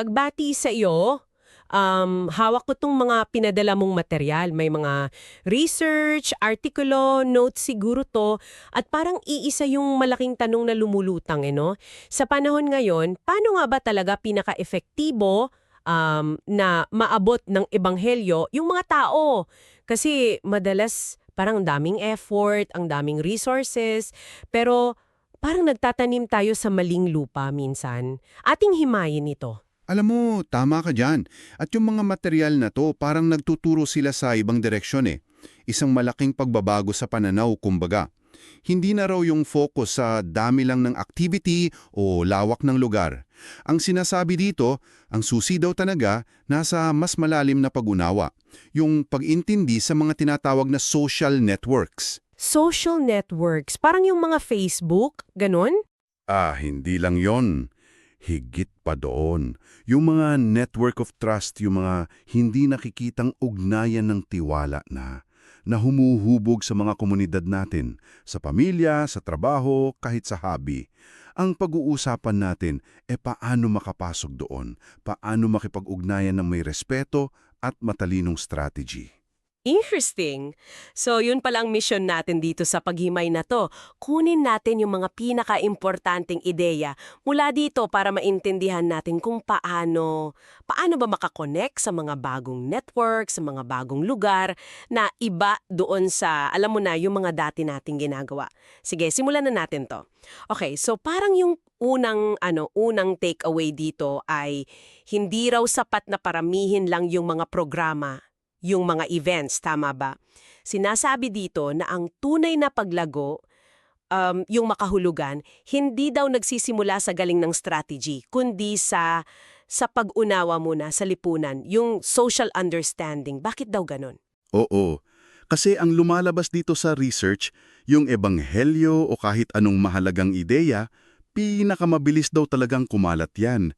pagbati sa iyo, um, hawak ko tong mga pinadala mong material. May mga research, artikulo, notes siguro to. At parang iisa yung malaking tanong na lumulutang, eh, no? Sa panahon ngayon, paano nga ba talaga pinaka-efektibo um, na maabot ng ebanghelyo yung mga tao? Kasi madalas parang ang daming effort, ang daming resources, pero parang nagtatanim tayo sa maling lupa minsan. Ating himayin ito. Alam mo, tama ka dyan. At yung mga material na to, parang nagtuturo sila sa ibang direksyon eh. Isang malaking pagbabago sa pananaw, kumbaga. Hindi na raw yung focus sa dami lang ng activity o lawak ng lugar. Ang sinasabi dito, ang susi daw talaga nasa mas malalim na pag-unawa. Yung pag-intindi sa mga tinatawag na social networks. Social networks, parang yung mga Facebook, ganun? Ah, hindi lang yon. Higit pa doon. Yung mga network of trust, yung mga hindi nakikitang ugnayan ng tiwala na, na humuhubog sa mga komunidad natin, sa pamilya, sa trabaho, kahit sa hobby. Ang pag-uusapan natin e paano makapasok doon, paano makipag-ugnayan ng may respeto at matalinong strategy. Interesting. So, yun pala ang mission natin dito sa paghimay na to. Kunin natin yung mga pinaka-importanting ideya mula dito para maintindihan natin kung paano, paano ba makakonect sa mga bagong network, sa mga bagong lugar na iba doon sa, alam mo na, yung mga dati nating ginagawa. Sige, simulan na natin to. Okay, so parang yung unang ano, unang takeaway dito ay hindi raw sapat na paramihin lang yung mga programa yung mga events, tama ba? Sinasabi dito na ang tunay na paglago, um, yung makahulugan, hindi daw nagsisimula sa galing ng strategy, kundi sa sa pag-unawa muna sa lipunan, yung social understanding. Bakit daw ganun? Oo, kasi ang lumalabas dito sa research, yung ebanghelyo o kahit anong mahalagang ideya, pinakamabilis daw talagang kumalat yan.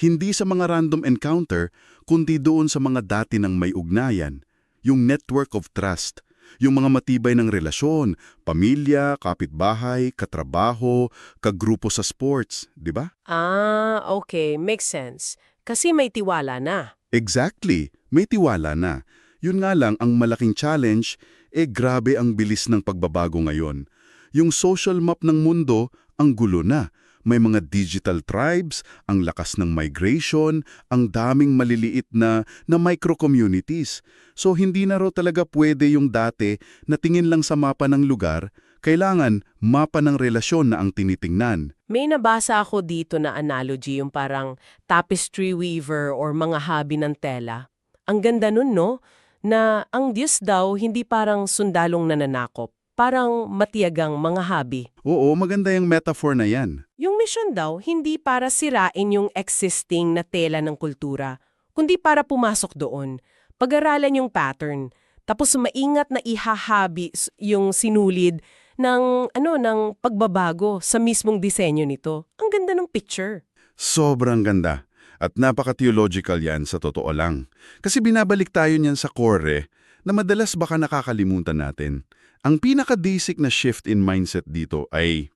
Hindi sa mga random encounter, kundi doon sa mga dati ng may ugnayan, yung network of trust, yung mga matibay ng relasyon, pamilya, kapitbahay, katrabaho, kagrupo sa sports, di ba? Ah, okay. Makes sense. Kasi may tiwala na. Exactly, may tiwala na. Yun nga lang ang malaking challenge, eh grabe ang bilis ng pagbabago ngayon. Yung social map ng mundo, ang gulo na. May mga digital tribes, ang lakas ng migration, ang daming maliliit na, na micro-communities. So hindi na raw talaga pwede yung dati na tingin lang sa mapa ng lugar, kailangan mapa ng relasyon na ang tinitingnan. May nabasa ako dito na analogy yung parang tapestry weaver or mga hobby ng tela. Ang ganda nun, no? Na ang Diyos daw hindi parang sundalong nananakop, parang matiyagang mga hobby. Oo, maganda yung metaphor na yan. Yung mission daw, hindi para sirain yung existing na tela ng kultura, kundi para pumasok doon, pag-aralan yung pattern, tapos maingat na ihahabi yung sinulid ng ano ng pagbabago sa mismong disenyo nito. Ang ganda ng picture. Sobrang ganda. At napaka-theological yan sa totoo lang. Kasi binabalik tayo niyan sa core na madalas baka nakakalimutan natin. Ang pinaka-basic na shift in mindset dito ay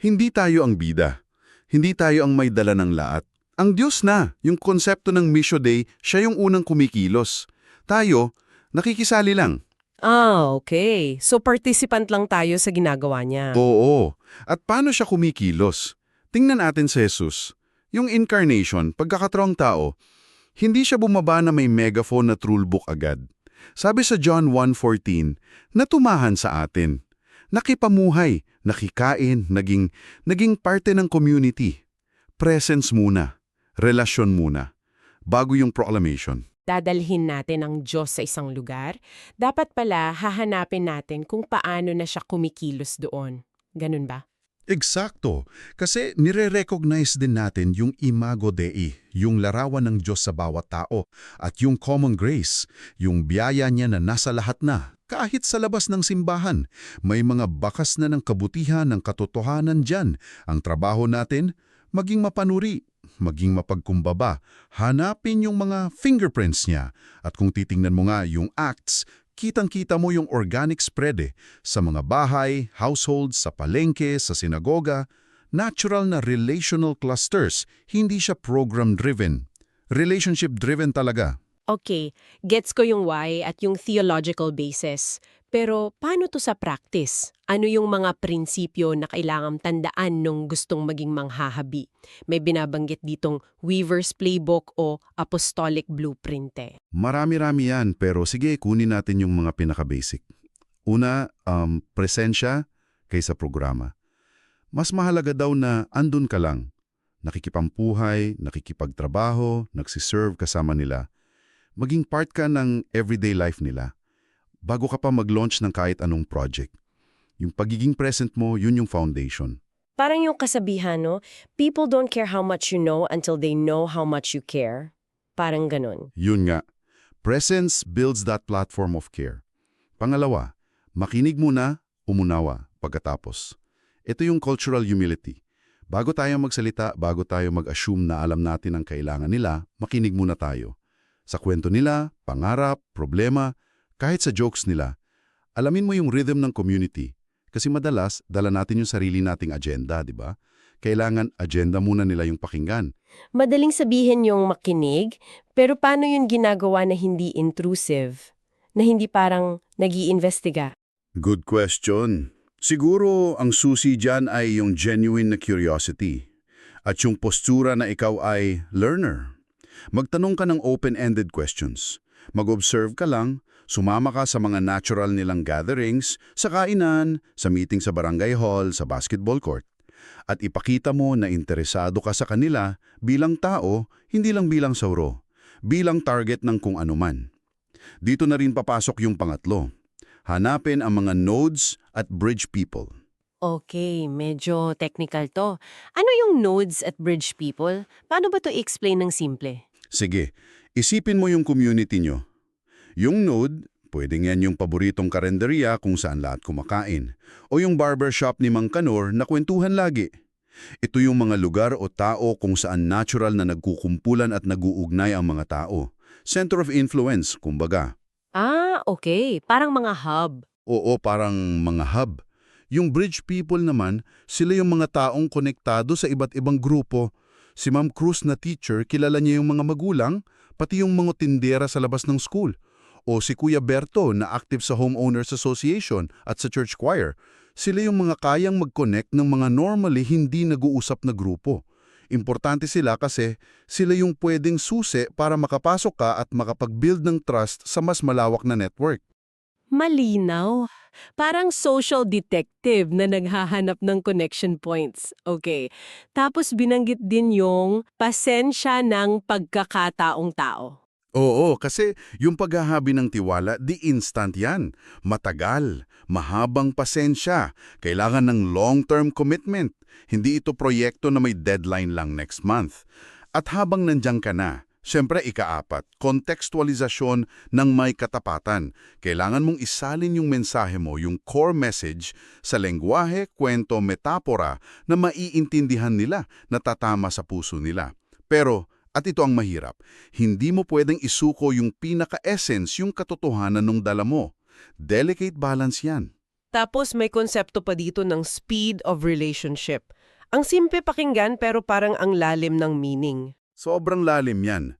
hindi tayo ang bida. Hindi tayo ang may dala ng laat. Ang Diyos na, yung konsepto ng Misho Day, siya yung unang kumikilos. Tayo, nakikisali lang. Ah, okay. So participant lang tayo sa ginagawa niya. Oo. At paano siya kumikilos? Tingnan natin si Jesus. Yung incarnation, pagkakatraong tao, hindi siya bumaba na may megaphone na rulebook agad. Sabi sa John 1.14, natumahan sa atin. Nakipamuhay, nakikain, naging, naging parte ng community. Presence muna, relasyon muna, bago yung proclamation. dadalhin natin ang Diyos sa isang lugar, dapat pala hahanapin natin kung paano na siya kumikilos doon. Ganun ba? Eksakto. Kasi nire-recognize din natin yung imago Dei, yung larawan ng Diyos sa bawat tao, at yung common grace, yung biyaya niya na nasa lahat na. Kahit sa labas ng simbahan, may mga bakas na ng kabutihan ng katotohanan dyan. Ang trabaho natin, maging mapanuri, maging mapagkumbaba, hanapin yung mga fingerprints niya. At kung titingnan mo nga yung acts, kitang-kita mo yung organic spread eh, sa mga bahay, households, sa palengke, sa sinagoga. natural na relational clusters, hindi siya program-driven. Relationship-driven talaga. Okay, gets ko yung why at yung theological basis. Pero paano to sa practice? Ano yung mga prinsipyo na kailangang tandaan nung gustong maging manghahabi? May binabanggit ditong Weaver's Playbook o Apostolic Blueprint eh. Marami-rami yan, pero sige, kunin natin yung mga pinaka-basic. Una, um, presensya kaysa programa. Mas mahalaga daw na andun ka lang. Nakikipampuhay, nakikipagtrabaho, nagsiserve kasama nila. Maging part ka ng everyday life nila. Bago ka pa mag-launch ng kahit anong project. Yung pagiging present mo, yun yung foundation. Parang yung kasabihan, no? People don't care how much you know until they know how much you care. Parang ganun. Yun nga. Presence builds that platform of care. Pangalawa, makinig muna, umunawa, pagkatapos. Ito yung cultural humility. Bago tayo magsalita, bago tayo mag-assume na alam natin ang kailangan nila, makinig muna tayo. Sa kwento nila, pangarap, problema, kahit sa jokes nila, alamin mo yung rhythm ng community. Kasi madalas, dala natin yung sarili nating agenda, di ba? Kailangan agenda muna nila yung pakinggan. Madaling sabihin yung makinig, pero paano yun ginagawa na hindi intrusive? Na hindi parang nag iimbestiga Good question. Siguro ang susi dyan ay yung genuine na curiosity at yung postura na ikaw ay learner. Magtanong ka ng open-ended questions. Mag-observe ka lang, sumama ka sa mga natural nilang gatherings, sa kainan, sa meeting sa barangay hall, sa basketball court. At ipakita mo na interesado ka sa kanila bilang tao, hindi lang bilang sauro, bilang target ng kung anuman. Dito na rin papasok yung pangatlo. Hanapin ang mga nodes at bridge people. Okay, medyo technical to. Ano yung nodes at bridge people? Paano ba to i-explain ng simple? Sige, isipin mo yung community nyo. Yung node, pwedeng yan yung paboritong karenderya kung saan lahat kumakain. O yung barbershop ni Mang Kanor na kwentuhan lagi. Ito yung mga lugar o tao kung saan natural na nagkukumpulan at naguugnay ang mga tao. Center of influence, kumbaga. Ah, okay. Parang mga hub. Oo, parang mga hub. Yung bridge people naman, sila yung mga taong konektado sa iba't ibang grupo. Si Ma'am Cruz na teacher, kilala niya yung mga magulang, pati yung mga tindera sa labas ng school. O si Kuya Berto na active sa Homeowners Association at sa church choir. Sila yung mga kayang mag-connect ng mga normally hindi nag-uusap na grupo. Importante sila kasi sila yung pwedeng susi para makapasok ka at makapag-build ng trust sa mas malawak na network. Malinaw. Parang social detective na naghahanap ng connection points. Okay. Tapos binanggit din yung pasensya ng pagkakataong tao. Oo, kasi yung paghahabi ng tiwala, di instant yan. Matagal, mahabang pasensya, kailangan ng long-term commitment. Hindi ito proyekto na may deadline lang next month. At habang nandiyan ka na, Siyempre, ikaapat, kontekstualisasyon ng may katapatan. Kailangan mong isalin yung mensahe mo, yung core message, sa lengguwahe, kwento, metapora na maiintindihan nila, na tatama sa puso nila. Pero, at ito ang mahirap, hindi mo pwedeng isuko yung pinaka-essence, yung katotohanan ng dala mo. Delicate balance yan. Tapos may konsepto pa dito ng speed of relationship. Ang simple pakinggan pero parang ang lalim ng meaning. Sobrang lalim yan.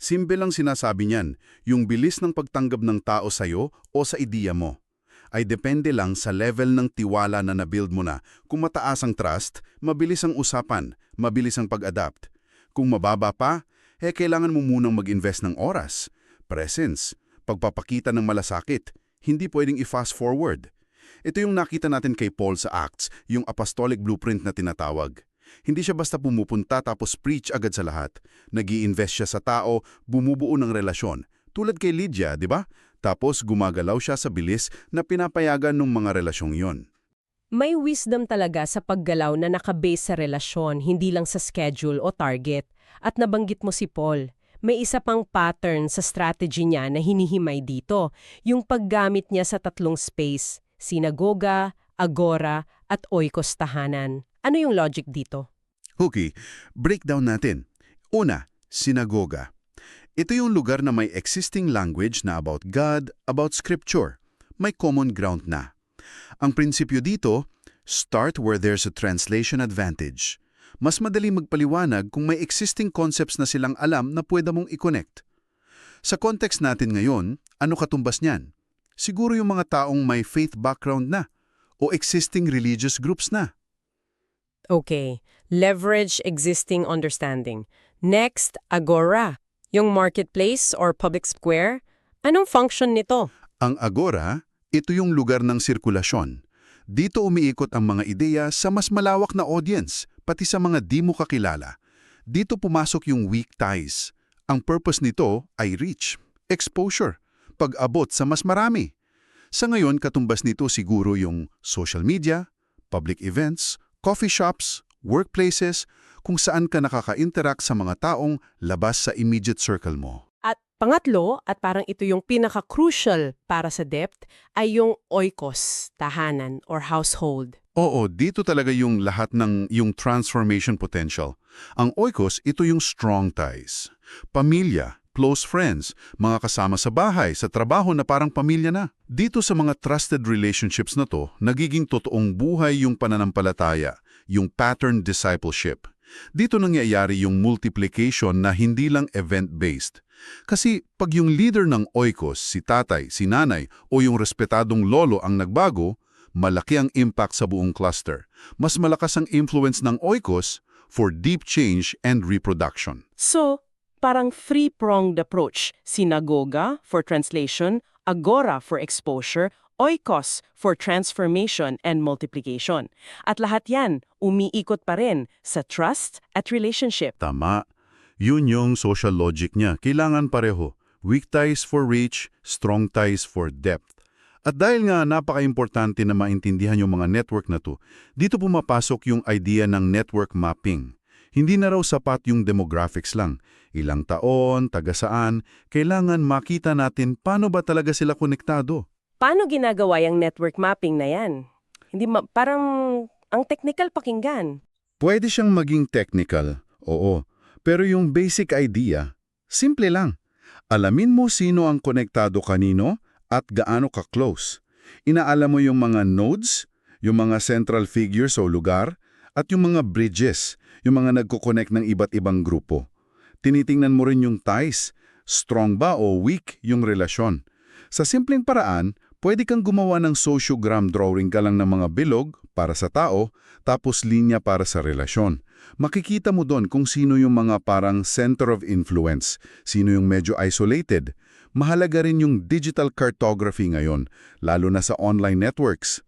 Simple lang sinasabi niyan, yung bilis ng pagtanggap ng tao sa'yo o sa ideya mo. Ay depende lang sa level ng tiwala na nabuild mo na. Kung mataas ang trust, mabilis ang usapan, mabilis ang pag-adapt. Kung mababa pa, eh kailangan mo munang mag-invest ng oras, presence, pagpapakita ng malasakit. Hindi pwedeng i-fast forward. Ito yung nakita natin kay Paul sa Acts, yung apostolic blueprint na tinatawag. Hindi siya basta pumupunta tapos preach agad sa lahat. nag invest siya sa tao, bumubuo ng relasyon. Tulad kay Lydia, di ba? Tapos gumagalaw siya sa bilis na pinapayagan ng mga relasyong yon. May wisdom talaga sa paggalaw na nakabase sa relasyon, hindi lang sa schedule o target. At nabanggit mo si Paul. May isa pang pattern sa strategy niya na hinihimay dito, yung paggamit niya sa tatlong space, sinagoga, agora, at oikos tahanan. Ano yung logic dito? Okay, breakdown natin. Una, sinagoga. Ito yung lugar na may existing language na about God, about scripture. May common ground na. Ang prinsipyo dito, Start where there's a translation advantage. Mas madali magpaliwanag kung may existing concepts na silang alam na pwede mong i-connect. Sa context natin ngayon, ano katumbas niyan? Siguro yung mga taong may faith background na o existing religious groups na. Okay, leverage existing understanding. Next, Agora. Yung marketplace or public square. Anong function nito? Ang agora, ito yung lugar ng sirkulasyon. Dito umiikot ang mga ideya sa mas malawak na audience, pati sa mga di mo kakilala. Dito pumasok yung weak ties. Ang purpose nito ay reach, exposure, pag-abot sa mas marami. Sa ngayon, katumbas nito siguro yung social media, public events, coffee shops, workplaces, kung saan ka nakaka-interact sa mga taong labas sa immediate circle mo. At pangatlo, at parang ito yung pinaka-crucial para sa depth, ay yung oikos, tahanan or household. Oo, dito talaga yung lahat ng yung transformation potential. Ang oikos, ito yung strong ties. Pamilya, close friends, mga kasama sa bahay, sa trabaho na parang pamilya na. Dito sa mga trusted relationships na to, nagiging totoong buhay yung pananampalataya, yung pattern discipleship. Dito nangyayari yung multiplication na hindi lang event-based. Kasi pag yung leader ng oikos, si tatay, si nanay, o yung respetadong lolo ang nagbago, malaki ang impact sa buong cluster. Mas malakas ang influence ng oikos for deep change and reproduction. So, parang three-pronged approach. Sinagoga for translation, agora for exposure, oikos for transformation and multiplication. At lahat yan, umiikot pa rin sa trust at relationship. Tama. Yun yung social logic niya. Kailangan pareho. Weak ties for reach, strong ties for depth. At dahil nga napaka-importante na maintindihan yung mga network na to, dito pumapasok yung idea ng network mapping. Hindi na raw sapat yung demographics lang. Ilang taon, taga saan, kailangan makita natin paano ba talaga sila konektado. Paano ginagawa yung network mapping na yan? Hindi ma- parang ang technical pakinggan. Pwede siyang maging technical, oo. Pero yung basic idea, simple lang. Alamin mo sino ang konektado kanino at gaano ka-close. Inaalam mo yung mga nodes, yung mga central figures o lugar, at yung mga bridges, yung mga nagkoconnect ng iba't ibang grupo. Tinitingnan mo rin yung ties, strong ba o weak yung relasyon. Sa simpleng paraan, pwede kang gumawa ng sociogram drawing ka lang ng mga bilog para sa tao, tapos linya para sa relasyon. Makikita mo doon kung sino yung mga parang center of influence, sino yung medyo isolated. Mahalaga rin yung digital cartography ngayon, lalo na sa online networks.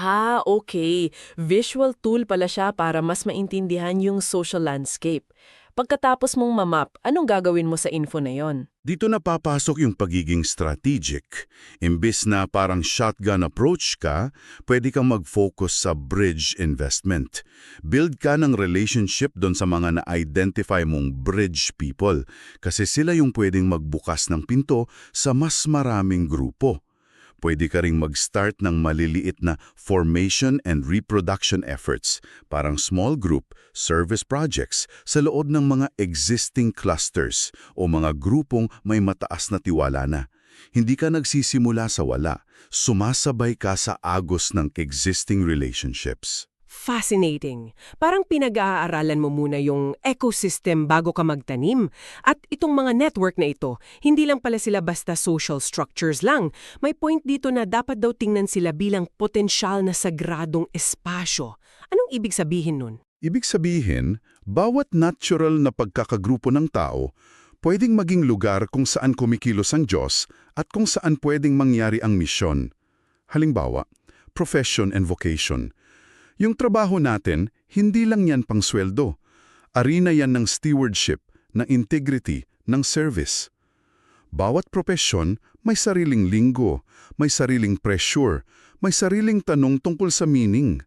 Ah, okay. Visual tool pala siya para mas maintindihan yung social landscape. Pagkatapos mong mamap, anong gagawin mo sa info na yon? Dito na papasok yung pagiging strategic. Imbis na parang shotgun approach ka, pwede kang mag-focus sa bridge investment. Build ka ng relationship doon sa mga na-identify mong bridge people kasi sila yung pwedeng magbukas ng pinto sa mas maraming grupo. Pwede ka ring mag-start ng maliliit na formation and reproduction efforts, parang small group, service projects, sa loob ng mga existing clusters o mga grupong may mataas na tiwala na. Hindi ka nagsisimula sa wala, sumasabay ka sa agos ng existing relationships. Fascinating. Parang pinag-aaralan mo muna yung ecosystem bago ka magtanim. At itong mga network na ito, hindi lang pala sila basta social structures lang. May point dito na dapat daw tingnan sila bilang potensyal na sagradong espasyo. Anong ibig sabihin nun? Ibig sabihin, bawat natural na pagkakagrupo ng tao, pwedeng maging lugar kung saan kumikilos ang Diyos at kung saan pwedeng mangyari ang misyon. Halimbawa, profession and vocation. Yung trabaho natin, hindi lang yan pang sweldo. Arena yan ng stewardship, ng integrity, ng service. Bawat profesyon may sariling linggo, may sariling pressure, may sariling tanong tungkol sa meaning.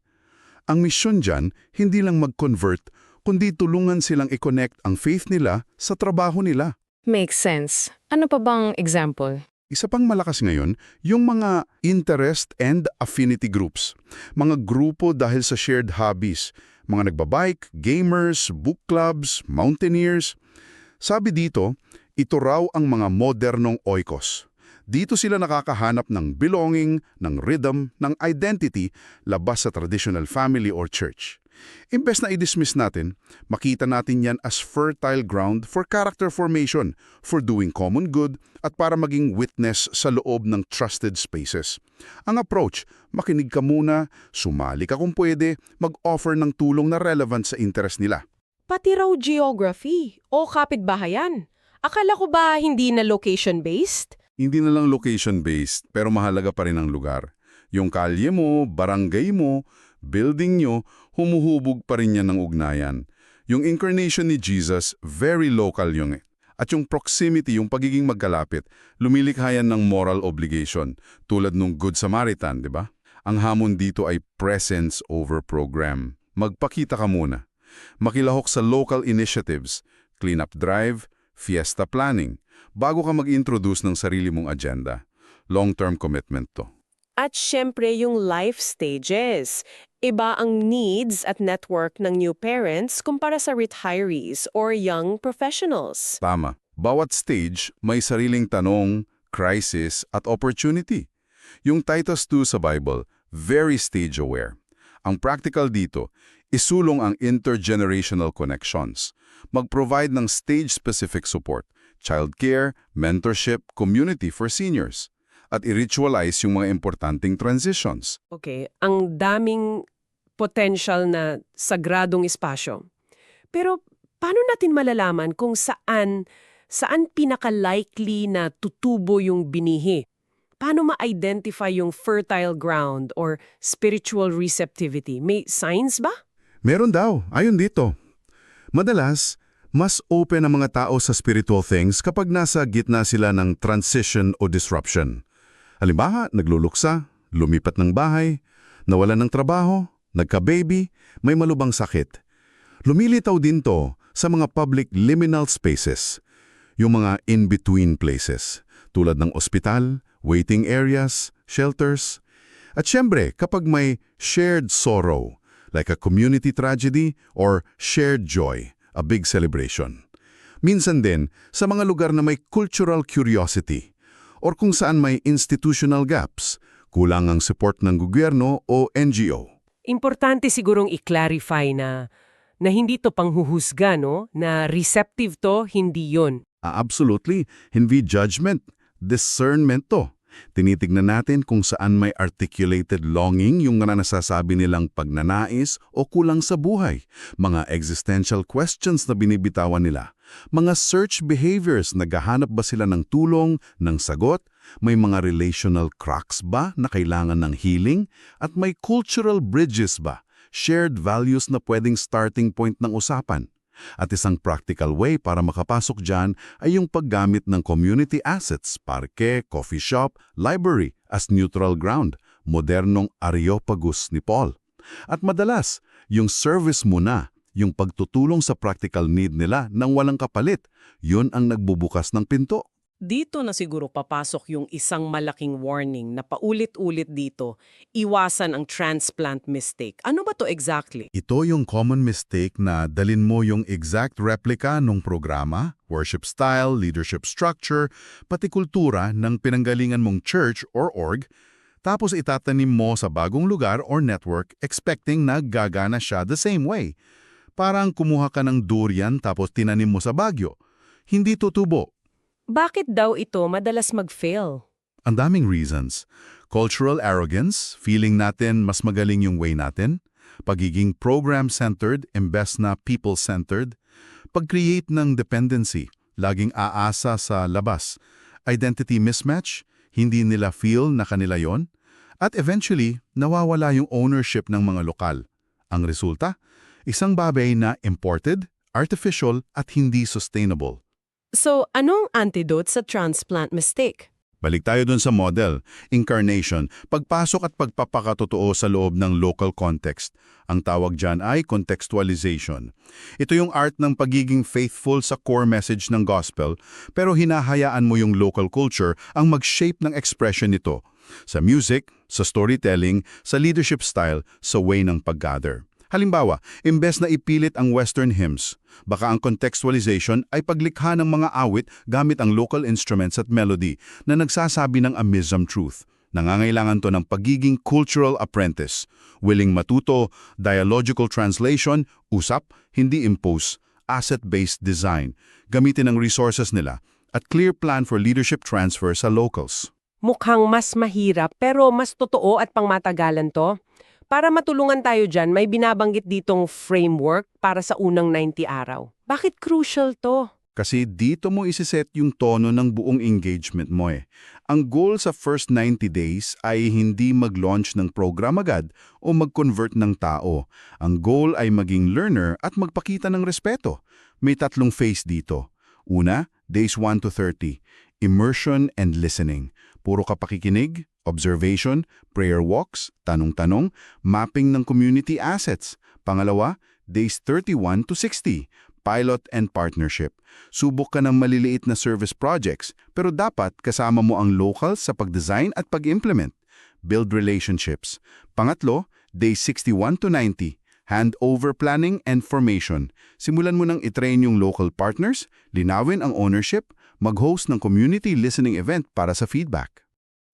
Ang misyon dyan, hindi lang mag-convert, kundi tulungan silang i-connect ang faith nila sa trabaho nila. Makes sense. Ano pa bang example? Isa pang malakas ngayon, yung mga interest and affinity groups. Mga grupo dahil sa shared hobbies. Mga nagbabike, gamers, book clubs, mountaineers. Sabi dito, ito raw ang mga modernong oikos. Dito sila nakakahanap ng belonging, ng rhythm, ng identity labas sa traditional family or church. Imbes na i-dismiss natin, makita natin yan as fertile ground for character formation, for doing common good, at para maging witness sa loob ng trusted spaces. Ang approach, makinig ka muna, sumali ka kung pwede, mag-offer ng tulong na relevant sa interest nila. Pati raw geography o kapitbahayan. Akala ko ba hindi na location-based? Hindi na lang location-based, pero mahalaga pa rin ang lugar. Yung kalye mo, barangay mo, building nyo, humuhubog pa rin yan ng ugnayan. Yung incarnation ni Jesus, very local yung eh. At yung proximity, yung pagiging magkalapit, lumilikha ng moral obligation, tulad nung Good Samaritan, di ba? Ang hamon dito ay presence over program. Magpakita ka muna. Makilahok sa local initiatives, cleanup drive, fiesta planning, bago ka mag-introduce ng sarili mong agenda. Long-term commitment to. At syempre yung life stages. Iba ang needs at network ng new parents kumpara sa retirees or young professionals. Tama. Bawat stage may sariling tanong, crisis at opportunity. Yung Titus 2 sa Bible, very stage-aware. Ang practical dito, isulong ang intergenerational connections. Mag-provide ng stage-specific support, childcare, mentorship, community for seniors. At i-ritualize yung mga importanteng transitions. Okay, ang daming potential na sagradong espasyo. Pero paano natin malalaman kung saan saan pinaka-likely na tutubo yung binihi? Paano ma-identify yung fertile ground or spiritual receptivity? May signs ba? Meron daw, ayon dito. Madalas, mas open ang mga tao sa spiritual things kapag nasa gitna sila ng transition o disruption. Halimbawa, nagluluksa, lumipat ng bahay, nawalan ng trabaho, nagka-baby, may malubang sakit. Lumilitaw din to sa mga public liminal spaces, yung mga in-between places, tulad ng ospital, waiting areas, shelters. At syempre, kapag may shared sorrow, like a community tragedy or shared joy, a big celebration. Minsan din, sa mga lugar na may cultural curiosity or kung saan may institutional gaps, kulang ang support ng gobyerno o NGO. Importante sigurong i-clarify na na hindi to panghuhusga, no? Na receptive to, hindi yon. Ah, absolutely, hindi judgment, discernment to. Tinitignan natin kung saan may articulated longing yung na nasasabi nilang pagnanais o kulang sa buhay, mga existential questions na binibitawan nila, mga search behaviors, naghahanap ba sila ng tulong, ng sagot, may mga relational cracks ba na kailangan ng healing, at may cultural bridges ba, shared values na pwedeng starting point ng usapan. At isang practical way para makapasok dyan ay yung paggamit ng community assets, parke, coffee shop, library as neutral ground, modernong areopagus ni Paul. At madalas, yung service muna, yung pagtutulong sa practical need nila nang walang kapalit, yun ang nagbubukas ng pinto. Dito na siguro papasok yung isang malaking warning na paulit-ulit dito, iwasan ang transplant mistake. Ano ba to exactly? Ito yung common mistake na dalin mo yung exact replica ng programa, worship style, leadership structure, pati kultura ng pinanggalingan mong church or org, tapos itatanim mo sa bagong lugar or network expecting na gagana siya the same way. Parang kumuha ka ng durian tapos tinanim mo sa bagyo. Hindi tutubo. Bakit daw ito madalas mag-fail? Ang daming reasons. Cultural arrogance, feeling natin mas magaling yung way natin, pagiging program-centered imbes na people-centered, pag-create ng dependency, laging aasa sa labas, identity mismatch, hindi nila feel na kanila yon, at eventually, nawawala yung ownership ng mga lokal. Ang resulta, isang babay na imported, artificial at hindi sustainable. So, anong antidote sa transplant mistake? Balik tayo dun sa model, incarnation, pagpasok at pagpapakatotoo sa loob ng local context. Ang tawag dyan ay contextualization. Ito yung art ng pagiging faithful sa core message ng gospel, pero hinahayaan mo yung local culture ang mag-shape ng expression nito. Sa music, sa storytelling, sa leadership style, sa way ng pag-gather. Halimbawa, imbes na ipilit ang Western hymns, baka ang contextualization ay paglikha ng mga awit gamit ang local instruments at melody na nagsasabi ng amism truth. Nangangailangan to ng pagiging cultural apprentice, willing matuto, dialogical translation, usap, hindi impose, asset-based design, gamitin ang resources nila, at clear plan for leadership transfer sa locals. Mukhang mas mahirap pero mas totoo at pangmatagalan to. Para matulungan tayo dyan, may binabanggit ditong framework para sa unang 90 araw. Bakit crucial to? Kasi dito mo isiset yung tono ng buong engagement mo eh. Ang goal sa first 90 days ay hindi mag-launch ng program agad o mag-convert ng tao. Ang goal ay maging learner at magpakita ng respeto. May tatlong phase dito. Una, days 1 to 30, immersion and listening. Puro ka pakikinig, observation, prayer walks, tanong-tanong, mapping ng community assets. Pangalawa, days 31 to 60, pilot and partnership. Subok ka ng maliliit na service projects, pero dapat kasama mo ang locals sa pag-design at pag-implement. Build relationships. Pangatlo, days 61 to 90, handover planning and formation. Simulan mo nang itrain yung local partners, linawin ang ownership, mag-host ng community listening event para sa feedback.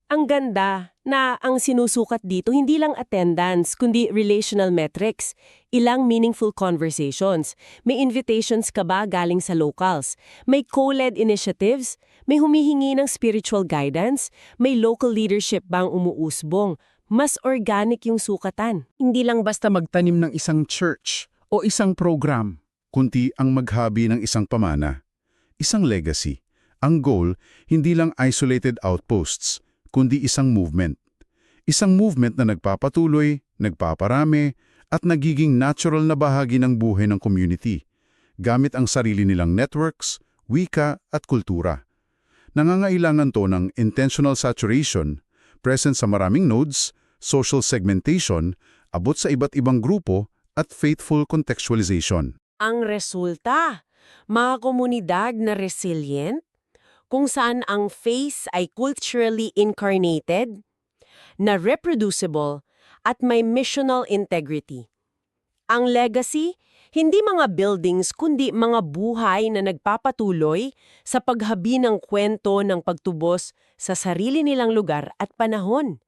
Ang ganda na ang sinusukat dito hindi lang attendance kundi relational metrics, ilang meaningful conversations. May invitations ka ba galing sa locals? May co-led initiatives? May humihingi ng spiritual guidance? May local leadership bang umuusbong? Mas organic yung sukatan. Hindi lang basta magtanim ng isang church o isang program. Kunti ang maghabi ng isang pamana, isang legacy. Ang goal, hindi lang isolated outposts, kundi isang movement. Isang movement na nagpapatuloy, nagpaparami, at nagiging natural na bahagi ng buhay ng community, gamit ang sarili nilang networks, wika at kultura. Nangangailangan to ng intentional saturation, present sa maraming nodes, social segmentation, abot sa iba't ibang grupo, at faithful contextualization. Ang resulta, mga komunidad na resilient, kung saan ang face ay culturally incarnated, na reproducible, at may missional integrity. Ang legacy, hindi mga buildings kundi mga buhay na nagpapatuloy sa paghabi ng kwento ng pagtubos sa sarili nilang lugar at panahon.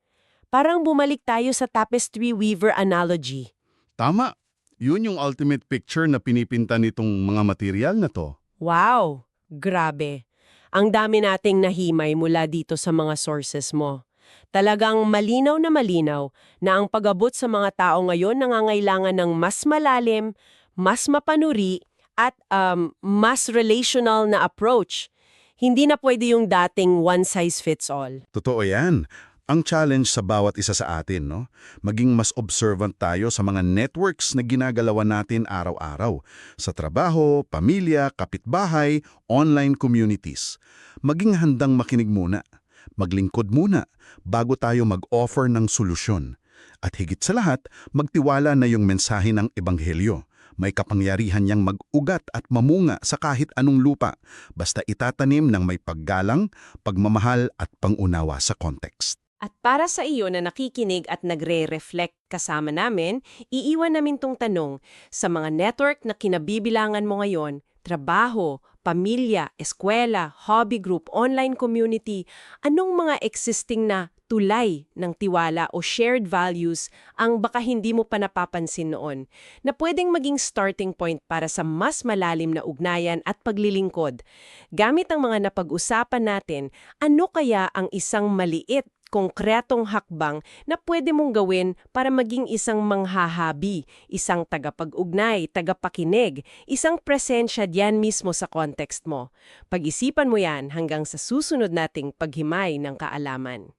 Parang bumalik tayo sa tapestry weaver analogy. Tama. Yun yung ultimate picture na pinipinta nitong mga material na to. Wow, grabe. Ang dami nating nahimay mula dito sa mga sources mo. Talagang malinaw na malinaw na ang pag-abot sa mga tao ngayon nangangailangan ng mas malalim, mas mapanuri, at um, mas relational na approach. Hindi na pwede yung dating one-size-fits-all. Totoo yan. Ang challenge sa bawat isa sa atin, no? Maging mas observant tayo sa mga networks na ginagalawan natin araw-araw. Sa trabaho, pamilya, kapitbahay, online communities. Maging handang makinig muna. Maglingkod muna bago tayo mag-offer ng solusyon. At higit sa lahat, magtiwala na yung mensahe ng Ebanghelyo. May kapangyarihan niyang mag-ugat at mamunga sa kahit anong lupa, basta itatanim ng may paggalang, pagmamahal at pangunawa sa context. At para sa iyo na nakikinig at nagre-reflect kasama namin, iiwan namin tong tanong sa mga network na kinabibilangan mo ngayon, trabaho, pamilya, eskwela, hobby group, online community, anong mga existing na tulay ng tiwala o shared values ang baka hindi mo pa napapansin noon na pwedeng maging starting point para sa mas malalim na ugnayan at paglilingkod. Gamit ang mga napag-usapan natin, ano kaya ang isang maliit konkretong hakbang na pwede mong gawin para maging isang manghahabi, isang tagapag-ugnay, tagapakinig, isang presensya diyan mismo sa context mo. Pag-isipan mo yan hanggang sa susunod nating paghimay ng kaalaman.